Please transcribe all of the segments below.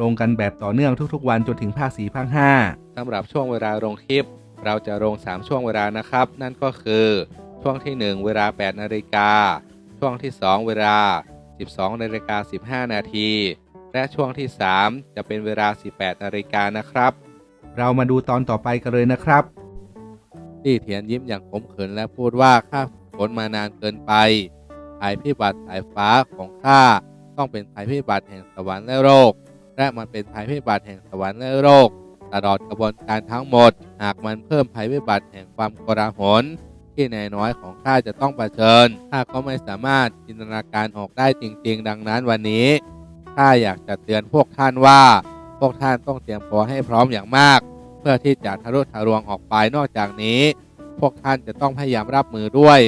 ลงกันแบบต่อเนื่องทุกๆ วันจนถึงภาค4ภาค5สำหรับช่วงเวลาลงคลิป เราจะลง 3 ช่วงเวลานะครับ นั่นก็คือช่วงที่ 1 เวลา 8 นาฬิกา ช่วงที่ 2 เวลา 12 นาฬิกา 15 นาที และช่วงที่ 3 จะเป็นเวลา 18 นาฬิกานะครับ เรามาดูตอนต่อไปกันเลยนะครับลี่เทียนยิ้มอย่างขมขื่นและพูดว่าข้าฝนมานานเกินไปภัยพิบัติสายฟ้าของข้าต้องเป็นภัยพิบัติแห่งสวรรค์และโลก และมันเป็นภัยพิบัติแห่งสวรรค์และโลกตลอดกระบวนการทั้งหมด หากมันเพิ่มภัยพิบัติแห่งความโกลาหลที่นายน้อยของข้าจะต้องเผชิญข้าก็ไม่สามารถจินตนาการออกได้จริง ๆ ดังนั้นวันนี้ข้าอยากจะเตือนพวกท่านว่า พวกท่านต้องเตรียมตัวให้พร้อมอย่างมาก เพื่อที่จะทะลุทะลวงออกไปนอกจากนี้ พวกท่านจะต้องพยายามรับมือด้วย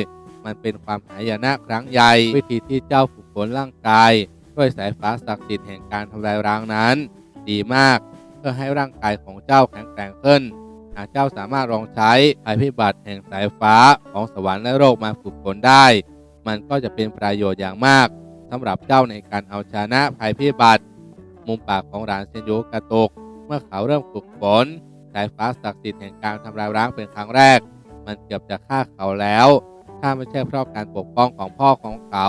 มันเป็นความหายนะครั้งใหญ่วิธีที่เจ้าฝึกฝนร่างกาย ด้วยสายฟ้าศักดิ์สิทธิ์แห่งการทำลายร้างนั้น ดีมากเพื่อให้ร่างกายของเจ้าแข็งแกร่งขึ้น หากเจ้าสามารถลองใช้ภัยพิบัติแห่งสายฟ้าของสวรรค์และโลกมาฝึกฝนได้ มันก็จะเป็นประโยชน์อย่างมากสำหรับเจ้าในการเอาชนะภัยพิบัติ มุมปากของหลานเซนโยกระตก เมื่อเขาเริ่มฝึกฝนสายฟ้าศักดิ์สิทธิ์แห่งการทำลายร้างเป็นครั้งแรก มันเกือบจะฆ่าเขาแล้ว ถ้าไม่ใช่เพราะการปกป้องของพ่อของเขา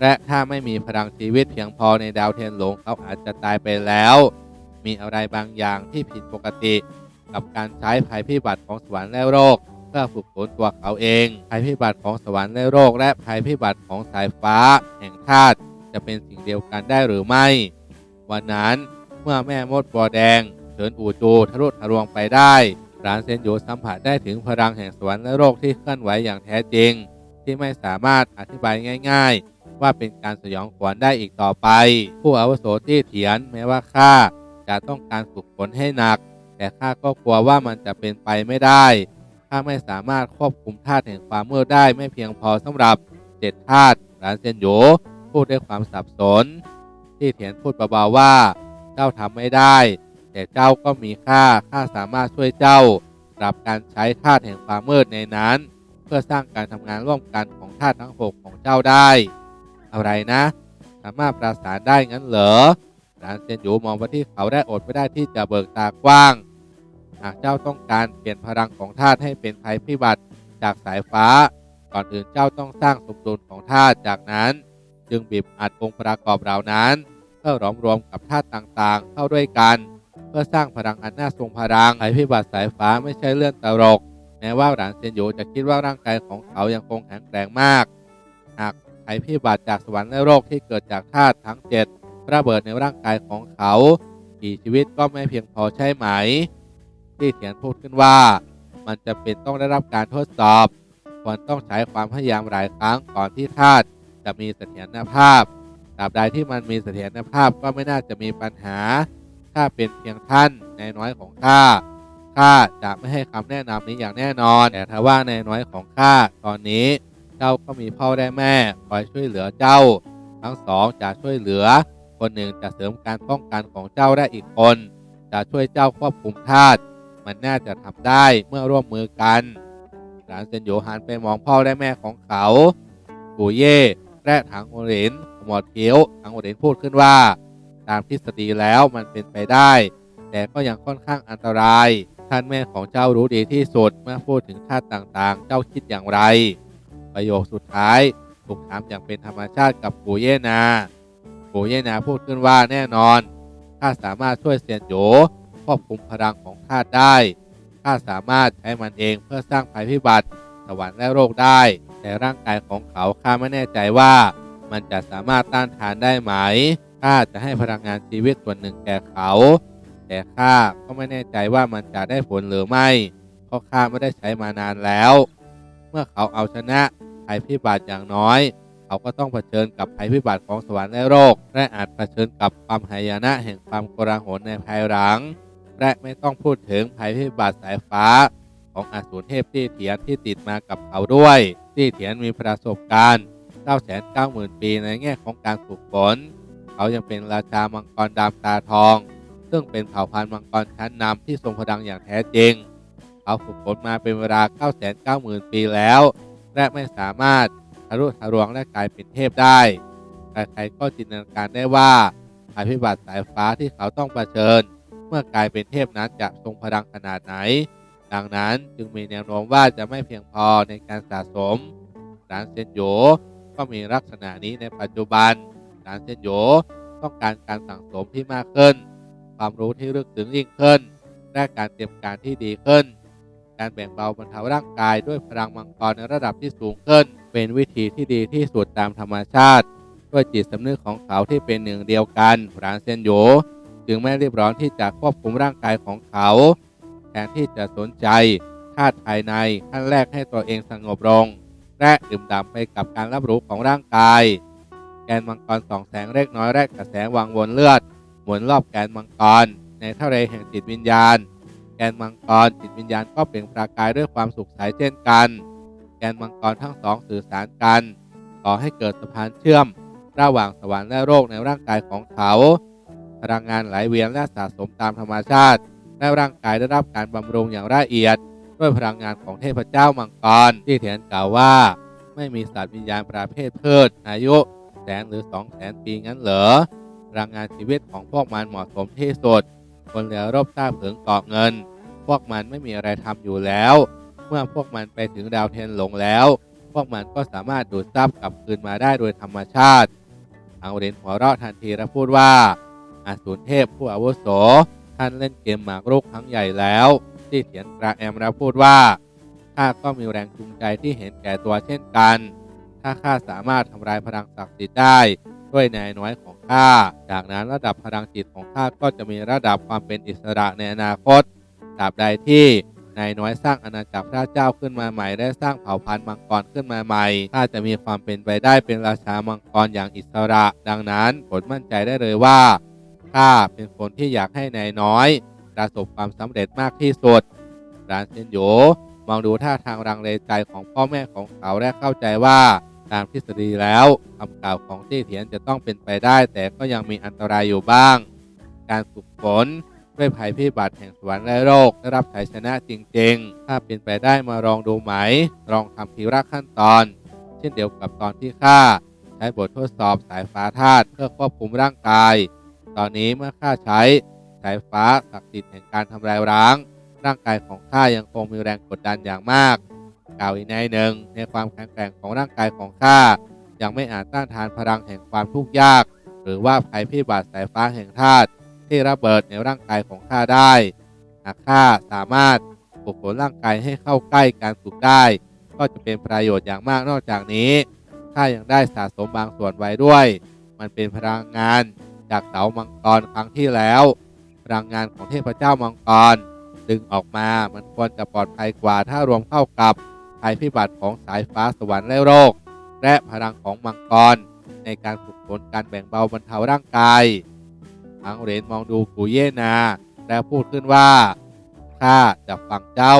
และถ้าไม่มีพลังชีวิตเพียงพอในดาวเทียนหลงเขาอาจจะตายไปแล้ว มีอะไรบางอย่างที่ผิดปกติ กับการใช้ภัยพิบัติของสวรรค์และโรคเพื่อฝึกฝนตัวเขาเอง ภัยพิบัติของสวรรค์และโรคและภัยพิบัติของสายฟ้า แห่งธาตุจะเป็นสิ่งเดียวกันได้หรือไม่ วันนั้นเมื่อแม่มดบัวแดงเฉินอูจูทะลุทะลวงไปได้ หลานเซนโยสัมผัสได้ถึงพลังแห่งสวรรค์และโรคที่เคลื่อนไหวอย่างแท้จริง ที่ไม่สามารถอธิบายง่าย ๆ ว่าเป็นการสยองขวัญได้อีกต่อไป ผู้อาวุโสที่เถียนแม้ว่าข้าจะต้องการฝึกฝนให้หนัก แต่ข้าก็กลัวว่ามันจะเป็นไปไม่ได้ข้าไม่สามารถควบคุมธาตุแห่งความมืดได้ไม่เพียงพอสำหรับเจ็ดธาตุหลานเซนโยพูดด้วยความสับสน ที่เถียนพูดเบาๆว่า เจ้าทำไม่ได้ แต่เจ้าก็มีค่า ข้าสามารถช่วยเจ้าปรับการใช้ธาตุแห่งความมืดในนั้น เพื่อสร้างการทำงานร่วมกันของธาตุทั้งหกของเจ้าได้ อะไรนะ สามารถประสานได้งั้นเหรอหลานเซียนหยูมองไปที่เขาได้อดไม่ได้ที่จะเบิกตากว้าง หากเจ้าต้องการเปลี่ยนพลังของธาตุให้เป็นภัยพิบัติจากสายฟ้า ก่อนอื่นเจ้าต้องสร้างสมดุลของธาตุจากนั้น จึงบีบอัดองค์ประกอบเหล่านั้นเพื่อหลอมรวมกับธาตุต่างๆ เข้าด้วยกัน เพื่อสร้างพลังอันน่าทรงพลังภัยพิบัติสายฟ้าไม่ใช่เรื่องตลก แม้ว่าหลานเซียนหยูจะคิดว่าร่างกายของเขายังคงแข็งแกร่งมาก หากภัยพิบัติจากสวรรค์และโรคที่เกิดจากธาตุทั้งเจ็ดระเบิดในร่างกายของเขากี่ชีวิตก็ไม่เพียงพอใช่ไหม ที่เถียนพูดขึ้นว่า มันจะเป็นต้องได้รับการทดสอบควรต้องใช้ความพยายามหลายครั้งก่อนที่ธาตุจะมีเสถียรภาพตราบใดที่มันมีเสถียรภาพก็ไม่น่าจะมีปัญหา ถ้าเป็นเพียงท่านในน้อยของข้าข้าจะไม่ให้คำแนะนำนี้อย่างแน่นอน แต่ถ้าว่าในน้อยของข้าตอนนี้เจ้าก็มีพ่อและแม่คอยช่วยเหลือเจ้า ทั้งสองจะช่วยเหลือ คนหนึ่งจะเสริมการป้องกันของเจ้าได้อีกคน จะช่วยเจ้าควบคุมธาตุมันน่าจะทำได้เมื่อร่วมมือกันหลานเซนโยหันไปมองพ่อและแม่ของเขาปู่เย่และถังโอเรนขมวดเขียวถังโอเรนพูดขึ้นว่า ตามทฤษฎีแล้วมันเป็นไปได้ แต่ก็ยังค่อนข้างอันตราย ท่านแม่ของเจ้ารู้ดีที่สุดเมื่อพูดถึงธาตุต่างๆ เจ้าคิดอย่างไร ประโยคสุดท้ายถูกถามอย่างเป็นธรรมชาติกับปู่เยนาปู่เยนาพูดขึ้นว่าแน่นอนข้าสามารถช่วยเซียนโยควบคุมพลังของธาได้ข้าสามารถใช้มันเองเพื่อสร้างภัยพิบัติสวรรค์และโรคได้ แต่ร่างกายของเขาข้าไม่แน่ใจว่ามันจะสามารถต้านทานได้ไหม ข้าจะให้พลังงานชีวิตส่วนหนึ่งแก่เขา แต่ข้าก็ไม่แน่ใจว่ามันจะได้ผลหรือไม่ เพราะข้าไม่ได้ใช้มานานแล้ว เมื่อเขาเอาชนะภัยพิบัติอย่างน้อย เขาก็ต้องเผชิญกับภัยพิบัติของสวรรค์และโรคและอาจเผชิญกับความหายนะแห่งความโกลาหลในภายหลัง และไม่ต้องพูดถึงภัยพิบัติสายฟ้า ของอสูรเทพตี้เถียนที่ติดมากับเขาด้วยตี้เถียนมีประสบการณ์990,000 ปีในแง่ของการฝึกฝน เขายังเป็นราชามังกรดำตาทอง ซึ่งเป็นเผ่าพันธุ์มังกรชั้นนำที่ทรงพลังอย่างแท้จริง เขาฝึกฝนมาเป็นเวลา 990,000 ปีแล้ว และไม่สามารถทะลุทะลวงและกลายเป็นเทพได้ ใครๆก็จินตนาการได้ว่าภัยพิบัติสายฟ้าที่เขาต้องเผชิญ เมื่อกลายเป็นเทพนั้นจะทรงพลังขนาดไหน ดังนั้นจึงมีแนวโน้มว่าจะไม่เพียงพอในการสะสมร้านเซนโยก็มีลักษณะนี้ในปัจจุบัน ร้านเซนโยต้องการการสั่งสมที่มากขึ้น ความรู้ที่ลึกซึ้งยิ่งขึ้น และการเตรียมการที่ดีขึ้น การแบ่งเบาบรรเทาร่างกายด้วยพลังมังกรในระดับที่สูงขึ้น เป็นวิธีที่ดีที่สุดตามธรรมชาติ ด้วยจิตสำนึกของเขาที่เป็นหนึ่งเดียวกันรานเซนโยจึงไม่รีบร้อนที่จะควบคุมร่างกายของเขาแทนที่จะสนใจธาตุภายในขั้นแรกให้ตัวเองสงบลง และดื่มด่ำไปกับการรับรู้ของร่างกาย กนมังกรสองแสงเล็กน้อยและกระแสงวังวนเลือด หมุนรอบแกนมังกร ในเทะเลแห่งจิตวิญญาณ แกนมังกรจิตวิญญาณก็เปล่งประกายด้วยความสุขใสเช่นกัน แกนมังกรทั้งสองสื่อสารกันก่อให้เกิดสะพานเชื่อม ระหว่างสวรรค์และโลกในร่างกายของเขาพลังงานไหลเวียนและสะสมตามธรรมชาติ และร่างกายได้รับการบำรุงอย่างละเอียด ด้วยพลังงานของเทพเจ้ามังกรที่เถียนกล่าวว่า ไม่มีสัตว์วิญญาณประเภทพืชอายุ นหรือสองแสนปีงั้นเหรอพลังงานชีวิตของพวกมันเหมาะสมที่สุด คนเหลือรบต้าเผิงเกาะเงิน พวกมันไม่มีอะไรทำอยู่แล้ว เมื่อพวกมันไปถึงดาวเทนหลงแล้ว พวกมันก็สามารถดูดซับกลับคืนมาได้โดยธรรมชาติอังเรนหัวเราะทันทีและพูดว่าอาสูรเทพผู้อาวุโส ท่านเล่นเกมหมากรุกครั้งใหญ่แล้วที่เถียนกระแอมและพูดว่าข้าก็มีแรงจูงใจที่เห็นแก่ตัวเช่นกัน ถ้าข้าสามารถทำลายพลังศักดิ์สิทธิ์ได้ด้วยนายน้อยของข้า จากนั้นระดับพลังจิตของข้าก็จะมีระดับความเป็นอิสระในอนาคตตราบใดที่นายน้อยสร้างอาณาจักรพระเจ้าขึ้นมาใหม่ และสร้างเผ่าพันธุ์มังกรขึ้นมาใหม่ข้าจะมีความเป็นไปได้เป็นราชามังกรอย่างอิสระ ดังนั้นผลมั่นใจได้เลยว่าข้าเป็นคนที่อยากให้นายน้อย ประสบความสำเร็จมากที่สุดรานเซนโยมองดูท่าทางรังเลใจของพ่อแม่ของเขาและเข้าใจว่า ตามทฤษฎีแล้วคำกล่าวของตี้เถียนจะต้องเป็นไปได้ แต่ก็ยังมีอันตรายอยู่บ้าง การฝึกฝนด้วยภัยพิบัติแห่งสวรรค์และโรคได้รับชัยชนะจริง ๆ ถ้าเป็นไปได้มาลองดูไหม ลองทำทีละขั้นตอน เช่นเดียวกับตอนที่ข้าใช้บททดสอบสายฟ้าธาตุเพื่อควบคุมร่างกาย ตอนนี้เมื่อข้าใช้สายฟ้าศักดิ์สิทธิ์แห่งการทำลายร้าง ร่างกายของข้ายังคงมีแรงกดดันอย่างมาก กล่าวอีกในหนึ่ง ในความแข็งแกร่งของร่างกายของข้ายังไม่อาจต้านทานพลังแห่งความทุกข์ยาก หรือว่าภัยพิบัติสายฟ้าแห่งธาตุที่ระเบิดในร่างกายของข้าได้หากข้าสามารถฝึกฝนร่างกายให้เข้าใกล้การฝึกได้ ก็จะเป็นประโยชน์อย่างมากนอกจากนี้ข้ายังได้สะสมบางส่วนไว้ด้วย มันเป็นพลังงานจากเสามังกรครั้งที่แล้ว พลังงานของเทพเจ้ามังกรดึงออกมามันควรจะปลอดภัยกว่าถ้ารวมเข้ากับ ภัยพิบัติของสายฟ้าสวรรค์และโรค และพลังของมังกร ในการฝึกฝนการแบ่งเบาบรรเทาร่างกายอังเหรนมองดูกูเยนา และพูดขึ้นว่าข้าจะฟังเจ้า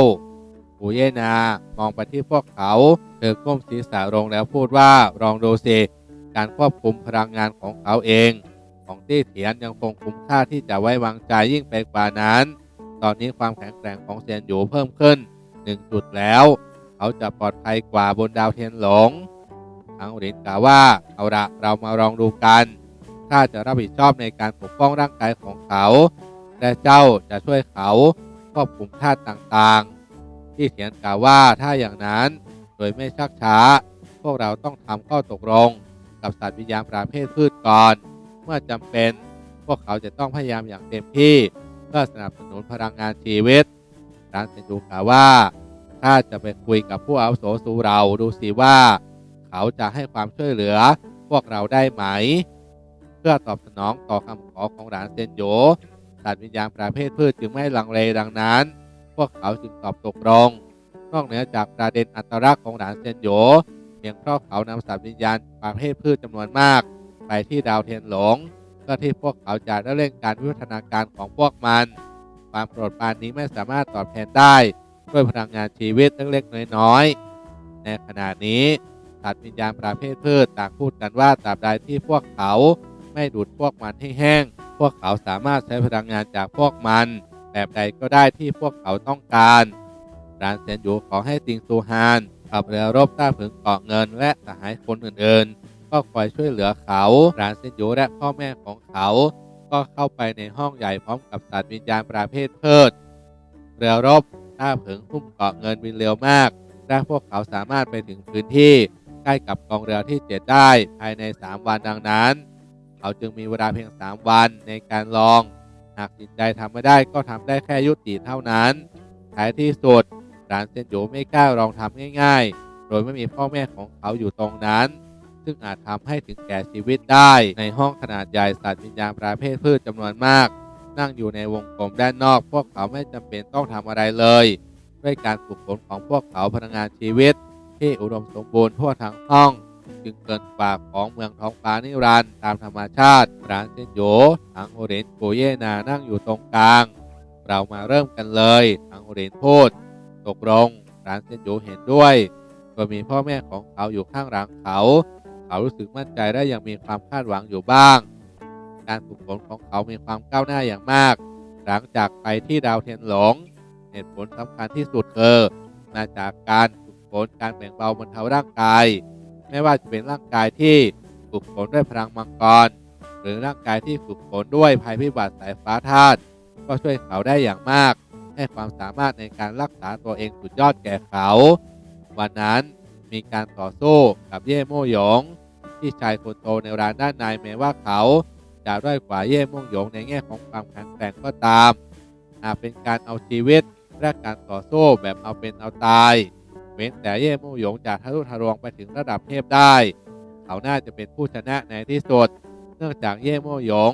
กูเยนามองไปที่พวกเขาเธอก้มศีรษะลงแล้วพูดว่าลองดูสิการควบคุมพลังงานของเขาเอง ของตี้เถียนยังคงคุ้มค่าที่จะไว้วางใจยิ่งไปกว่านั้น ตอนนี้ความแข็งแกร่งของเซียนหยูเพิ่มขึ้นหนึ่งจุดแล้ว เขาจะปลอดภัยกว่าบนดาวเทียนหลงอังหรินกล่าวว่าเอาละเรามาลองดูกันข้าจะรับผิดชอบในการปกป้องร่างกายของเขา และเจ้าจะช่วยเขาควบคุมธาตุต่างๆ ที่เถียนกล่าวว่าถ้าอย่างนั้นโดยไม่ชักช้า พวกเราต้องทำข้อตกลง กับสัตว์วิญญาณประเภทพืชก่อน เมื่อจำเป็น พวกเขาจะต้องพยายามอย่างเต็มที่ เพื่อสนับสนุนพลังงานชีวิตร้านเซนดูกล่าวว่า ถ้าจะไปคุยกับผู้อาวุโสสูเราดูสิว่า เขาจะให้ความช่วยเหลือพวกเราได้ไหม เพื่อตอบสนองต่อคำขอของหลานเซนโยสัตว์วิญญาณประเภทพืชจึงไม่ลังเลดังนั้น พวกเขาจึงตอบตกลงนอกเหนือจากประเด็นอัตลักษณ์ของหลานเซนโยเพียงเพราะเขานำสัตว์วิญญาณประเภทพืชจำนวนมาก ไปที่ดาวเทียนหลงเพื่อที่พวกเขาจะได้เร่งการวิวัฒนาการของพวกมัน ความโปรดปรานนี้ไม่สามารถตอบแทนได้ ด้วยพลังงานชีวิตเล็กๆน้อยๆในขณะนี้สัตว์วิญญาณประเภทพืชต่างพูดกันว่าตราบใดที่พวกเขาไม่ดูดพวกมันให้แห้ง พวกเขาสามารถใช้พลังงานจากพวกมัน แบบใดก็ได้ที่พวกเขาต้องการรานเซนหยูขอให้ติงซูฮานขับเรือรบต้าผึงเกาะเงินและสหายคนอื่นๆ ก็คอยช่วยเหลือเขารานเซนหยูและพ่อแม่ของเขา ก็เข้าไปในห้องใหญ่พร้อมกับสัตว์วิญญาณประเภทเพิดเรือรบ ต้าเผึงหุ้มเกาะเงินบินเร็วมากและพวกเขาสามารถไปถึงพื้นที่ใกล้กับกองเรือที่เจ็ดได้ภายใน 3 วันดังนั้น เขาจึงมีเวลาเพียง 3 วันในการลอง หากจิตใจทำไม่ได้ก็ทำได้แค่ยุติเท่านั้นท้ายที่สุดรานเซนโยไม่กล้าลองทำง่าย ๆ โดยไม่มีพ่อแม่ของเขาอยู่ตรงนั้น ซึ่งอาจทำให้ถึงแก่ชีวิตได้ในห้องขนาดใหญ่สัตว์วิญญาณประเภทพืชจำนวนมาก นั่งอยู่ในวงกลมด้านนอก พวกเขาไม่จำเป็นต้องทำอะไรเลย ด้วยการฝึกฝนของพวกเขาพลังงานชีวิต ที่อุดมสมบูรณ์ทั่วทั้งห้อง จึงเกินกว่าของเมืองท้องฟ้านิรันด์ตามธรรมชาติร้านเซนโยทังโอเรนโกเยนานั่งอยู่ตรงกลาง เรามาเริ่มกันเลยทังโอเรนพูดตกลงร้านเซนโยเห็นด้วยโดยมีพ่อแม่ของเขาอยู่ข้างหลังเขา เขารู้สึกมั่นใจและยังมีความคาดหวังอยู่บ้าง การฝึกฝนของเขามีความก้าวหน้าอย่างมาก หลังจากไปที่ดาวเทียนหลง เหตุผลสำคัญที่สุดคือมาจากการฝึกฝนการแบ่งเบาบรรเทาร่างกาย ไม่ว่าจะเป็นร่างกายที่ฝึกฝนด้วยพลังมังกร หรือร่างกายที่ฝึกฝนด้วยภัยพิบัติสายฟ้าธาตุก็ช่วยเขาได้อย่างมาก ให้ความสามารถในการรักษาตัวเองสุดยอดแก่เขา วันนั้นมีการต่อสู้กับเย่โมหยง ที่ชายคนโตในร้านด้านในแม้ว่าเขา จะด้อยกว่าเย่โม่หยงในแง่ของความแข็งแกร่งก็ตามอาจเป็นการเอาชีวิตและการต่อสู้แบบเอาเป็นเอาตาย เว้นแต่เย่มู่หยงจะทะลุทะลวงไปถึงระดับเทพได้ เขาน่าจะเป็นผู้ชนะในที่สุด เนื่องจากเย่มู่หยง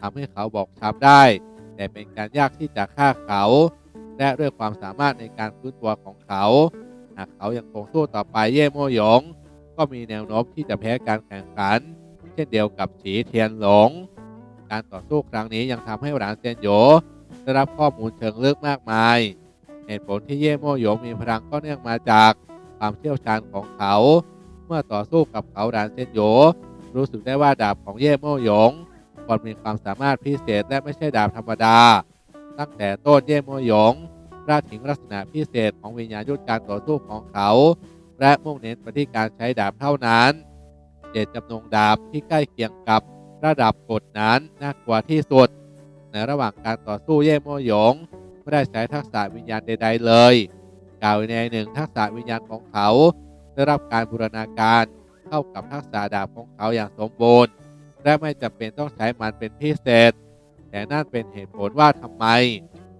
ทำให้เขาบอกช้ำได้ แต่เป็นการยากที่จะฆ่าเขา และด้วยความสามารถในการฟื้นตัวของเขา หากเขายังคงสู้ต่อไปเย่โม่หยง ก็มีแนวโน้มที่จะแพ้การแข่งขัน เช่นเดียวกับฉีเทียนหลง การต่อสู้ครั้งนี้ยังทำให้หลานเซียนโยได้รับข้อมูลเชิงลึกมากมาย เหตุผลที่เย่โมโยงมีพลังก็เนื่องมาจากความเชี่ยวชาญของเขา เมื่อต่อสู้กับเขารานเซนโยรู้สึกได้ว่าดาบของเย่โมโยงควรมีความสามารถพิเศษและไม่ใช่ดาบธรรมดา ตั้งแต่ต้นเย่โมโยงราถึงลักษณะพิเศษของวิญญาณยุทธการต่อสู้ของเขา และมุ่งเน้นไปที่การใช้ดาบเท่านั้น เจตจำนงดาบที่ใกล้เคียงกับ ระดับกฎนั้นน่ากลัวที่สุด ในระหว่างการต่อสู้เย่โมหยง ไม่ได้ใช้ทักษะวิญญาณใด ๆ เลยกล่าวในหนึ่งทักษะวิญญาณของเขาได้รับการบูรณาการเข้ากับทักษะดาบของเขาอย่างสมบูรณ์ และไม่จำเป็นต้องใช้มันเป็นพิเศษ แต่นั่นเป็นเหตุผลว่าทำไม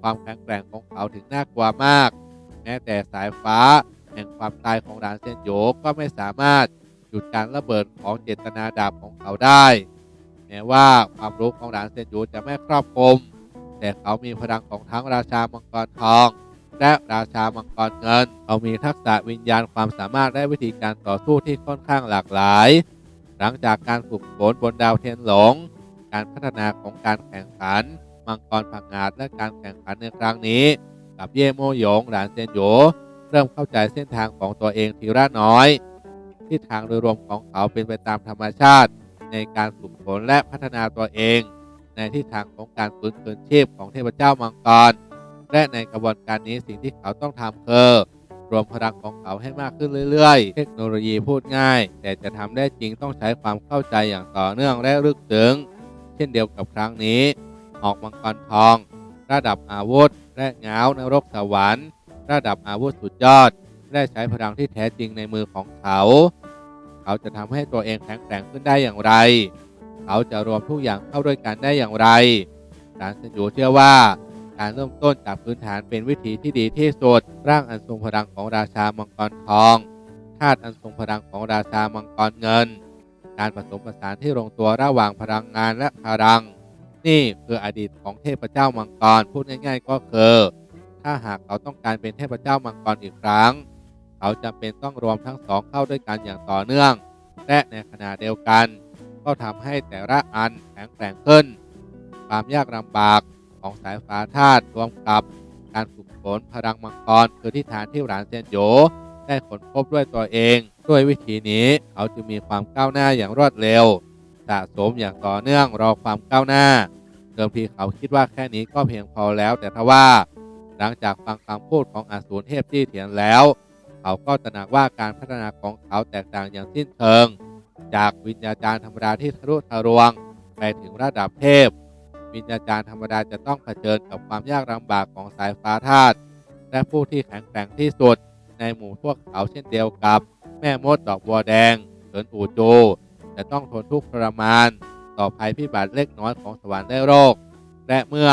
ความแข็งแกร่งของเขาถึงน่ากลัวมาก แม้แต่สายฟ้าแห่งความตายของดานเซนโยก็ไม่สามารถหยุดการระเบิดของเจตนาดาบของเขาได้ แม้ว่าความรู้ของดานเซนโยจะไม่ครอบคลุมแต่เขามีพลังของทั้งราชามังกรทอง และราชามังกรเงิน เขามีทักษะวิญญาณความสามารถและวิธีการต่อสู้ที่ค่อนข้างหลากหลาย หลังจากการฝึกฝนบนดาวเทียนหลง การพัฒนาของการแข่งขัน มังกรผังงาดและการแข่งขันในครั้งนี้ กับเย่โมหยงหลานเซนโยเริ่มเข้าใจเส้นทางของตัวเองทีละน้อย ที่ทางโดยรวมของเขาเป็นไปตามธรรมชาติ ในการฝึกฝนและพัฒนาตัวเอง ในทิศทางของการฟื้นคืนชีพของเทพเจ้ามังกร และในกระบวนการนี้สิ่งที่เขาต้องทำคือรวมพลังของเขาให้มากขึ้นเรื่อยๆ เทคโนโลยีพูดง่าย แต่จะทำได้จริงต้องใช้ความเข้าใจอย่างต่อเนื่องและลึกซึ้งเช่นเดียวกับครั้งนี้ ออกมังกรทอง ระดับอาวุธ และเงานรกสวรรค์ ระดับอาวุธสุดยอด ได้ใช้พลังที่แท้จริงในมือของเขา เขาจะทำให้ตัวเองแข็งแกร่งขึ้นได้อย่างไร เขาจะรวมทุกอย่างเข้าด้วยกันได้อย่างไรสารสัญญูเชื่อว่าการเริ่มต้นจากพื้นฐานเป็นวิธีที่ดีที่สุดร่างอันทรงพลังของราชามังกรทองธาตุอันทรงพลังของราชามังกรเงิน การผสมผสานที่ลงตัวระหว่างพลังงานและพลัง นี่คืออดีตของเทพเจ้ามังกรพูดง่าย ๆ ก็คือ ถ้าหากเขาต้องการเป็นเทพเจ้ามังกรอีกครั้ง เขาเขาจำเป็นต้องรวมทั้งสองเข้าด้วยกันอย่างต่อเนื่อง และในขณะเดียวกัน ก็ทำให้แต่ละอันแข็งแกร่งขึ้น ความยากลำบากของสายฟ้าธาตุรวมกับการฝึกฝนพลังมังกรคือทิศทางที่หลานเซนโยได้ค้นพบด้วยตัวเอง ด้วยวิธีนี้เขาจึงมีความก้าวหน้าอย่างรวดเร็วสะสมอย่างต่อเนื่องรอความก้าวหน้าเดิมทีเขาคิดว่าแค่นี้ก็เพียงพอแล้วแต่ทว่า หลังจากฟังคำพูดของอสูรเทพจี้เถียนแล้ว เขาก็ตระหนักว่าการพัฒนาของเขาแตกต่างอย่างสิ้นเชิง จากวิญญาจารย์ธรรมดาที่ทะลุทะลวงไปถึงระดับเทพ วิญญาจารย์ธรรมดาจะต้องเผชิญกับความยากลำบากของสายฟ้าธาตุและผู้ที่แข็งแกร่งที่สุด ในหมู่พวกเขาเช่นเดียวกับ แม่มดดอกบัวแดงเฉินอูโจจะต้องทนทุกข์ทรมาน ต่อภัยพิบัติเล็กน้อยของสวรรค์และโรคและเมื่อ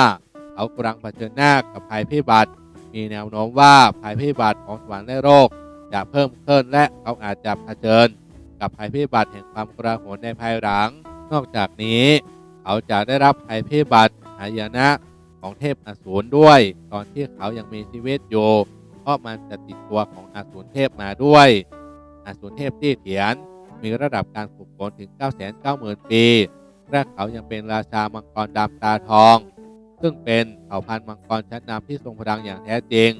เขากำลังเผชิญหน้ากับภัยพิบัติ มีแนวโน้มว่าภัยพิบัติของสวรรค์และโรค จะเพิ่มขึ้นและเขาอาจจะเผชิญ กับภัยพิบัติแห่งความกระหนในภายหลัง นอกจากนี้ เขาจะได้รับภัยพิบัติหายนะของเทพอสูรด้วย ตอนที่เขายังมีชีวิตอยู่เพราะมันจะติดตัวของอสูรเทพมาด้วยอสูรเทพที่เถียน มีระดับการฝึกฝนถึง 990,000 ปีและเขายังเป็นราชามังกรดำตาทอง ซึ่งเป็นเผ่าพันธุ์มังกรชั้นนำที่ทรงพลังอย่างแท้จริง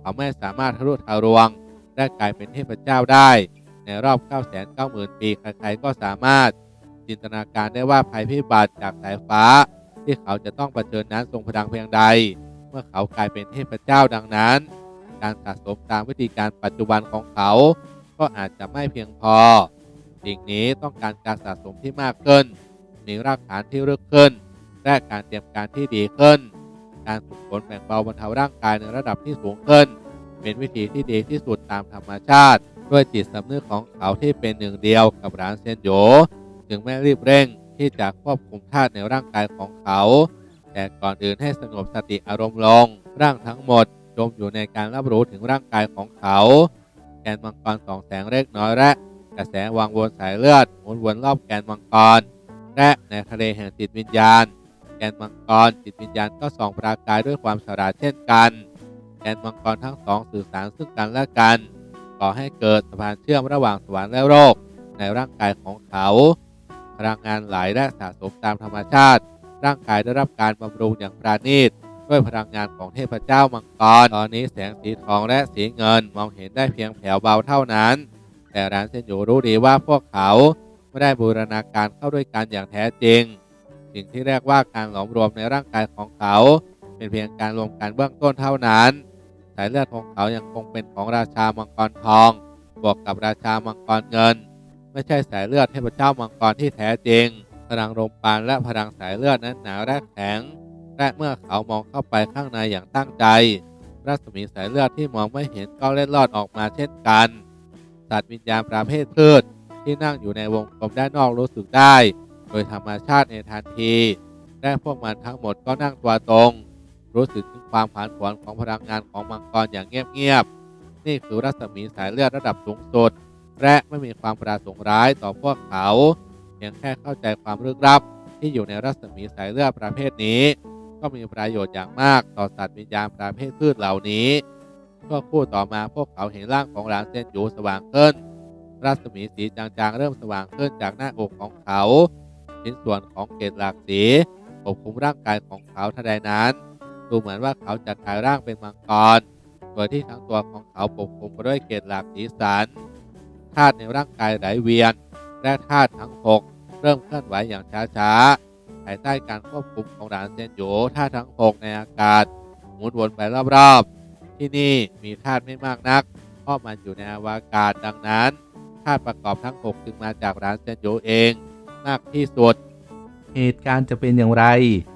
เขาไม่สามารถทะลุทะลวง และกลายเป็นเทพเจ้าได้ ในรอบ 990,000 ปีใครๆก็สามารถจินตนาการได้ว่าภัยพิบัติจากสายฟ้า ที่เขาจะต้องเผชิญนั้นทรงพลังเพียงใด เมื่อเขากลายเป็นเทพเจ้าดังนั้น การสะสมตามวิธีการปัจจุบันของเขา ก็อาจจะไม่เพียงพอสิ่งนี้ต้องการการสะสมที่มากขึ้น มีรากฐานที่ลึกขึ้น และการเตรียมการที่ดีขึ้น การฝึกฝนแบ่งเบาบรรเทาร่างกายในระดับที่สูงขึ้น เป็นวิธีที่ดีที่สุดตามธรรมชาติ ด้วยจิตสำนึกของเขาที่เป็นหนึ่งเดียวกับร้านเซนโยจึงไม่รีบเร่งที่จะควบคุมธาตุในร่างกายของเขา แต่ก่อนอื่นให้สงบสติอารมณ์ลง ร่างทั้งหมดจมอยู่ในการรับรู้ถึงร่างกายของเขาแกนมังกรสองแสงเล็กน้อยและกระแสวางวนสายเลือดหมุนวนรอบแกนมังกร และในทะเลแห่งจิตวิญญาณ แกนมังกรจิตวิญญาณก็ส่องประกายด้วยความฉลาดเช่นกัน นมังกรทั้งสองสื่อสารซึ่งกันและกันก่อให้เกิดสะพานเชื่อมระหว่างสวรรค์และโลกในร่างกายของเขา พลังงานไหลและสะสมตามธรรมชาติ ร่างกายได้รับการบำรุงอย่างปราณีตด้วยพลังงานของเทพเจ้ามังกร ตอนนี้แสงสีทองและสีเงินมองเห็นได้เพียงแผ่วเบาเท่านั้น แต่ร้านเซนอยู่รู้ดีว่าพวกเขาไม่ได้บูรณาการเข้าด้วยกันอย่างแท้จริง สิ่งที่เรียกว่าการหลอมรวมในร่างกายของเขา เป็นเพียงการรวมกันเบื้องต้นเท่านั้น สายเลือดของเขายังคงเป็นของราชามังกรทอง บวกกับราชามังกรเงิน ไม่ใช่สายเลือดเทพเจ้ามังกรที่แท้จริง พลังลมปานและพลังสายเลือดนั้นหนาและแข็ง และเมื่อเขามองเข้าไปข้างในอย่างตั้งใจ รัศมีสายเลือดที่มองไม่เห็นก็เล็ดลอดออกมาเช่นกัน สัตว์วิญญาณประเภทพืชที่นั่งอยู่ในวงกลมด้านนอกรู้สึกได้ โดยธรรมชาติในทันที และพวกมันทั้งหมดก็นั่งตัวตรง รู้สึกถึงความผันผวนของพลังงานของมังกรอย่างเงียบๆ นี่คือรัศมีสายเลือดระดับสูงสุด และไม่มีความประสงค์ร้ายต่อพวกเขาเพียงแค่เข้าใจความลึกลับ ที่อยู่ในรัศมีสายเลือดประเภทนี้ ก็มีประโยชน์อย่างมากต่อสัตว์วิญญาณประเภทพืชเหล่านี้ชั่วคู่ต่อมาพวกเขาเห็นร่างของหลานเซนยูสว่างขึ้น รัศมีสีจางๆ เริ่มสว่างขึ้นจากหน้าอกของเขาชิ้นส่วนของเกล็ดหลากสีปกคลุมร่างกายของเขาทันใดนั้น ดูเหมือนว่าเขาจะกลายร่างเป็นมังกรโดยที่ทั้งตัวของเขาปกคลุมไปด้วยเกล็ดหลากสีสันธาตุในร่างกายไหลเวียน และธาตุทั้งหกเริ่มเคลื่อนไหวอย่างช้าๆภายใต้การควบคุมของหลานเซนโยธาตุทั้งหกในอากาศหมุนวนไปรอบๆ ที่นี่มีธาตุไม่มากนัก เพราะมันอยู่ในอวกาศดังนั้นธาตุประกอบทั้งหกจึงมาจากหลานเซนโยเอง มากที่สุด เหตุการณ์จะเป็นอย่างไรโปร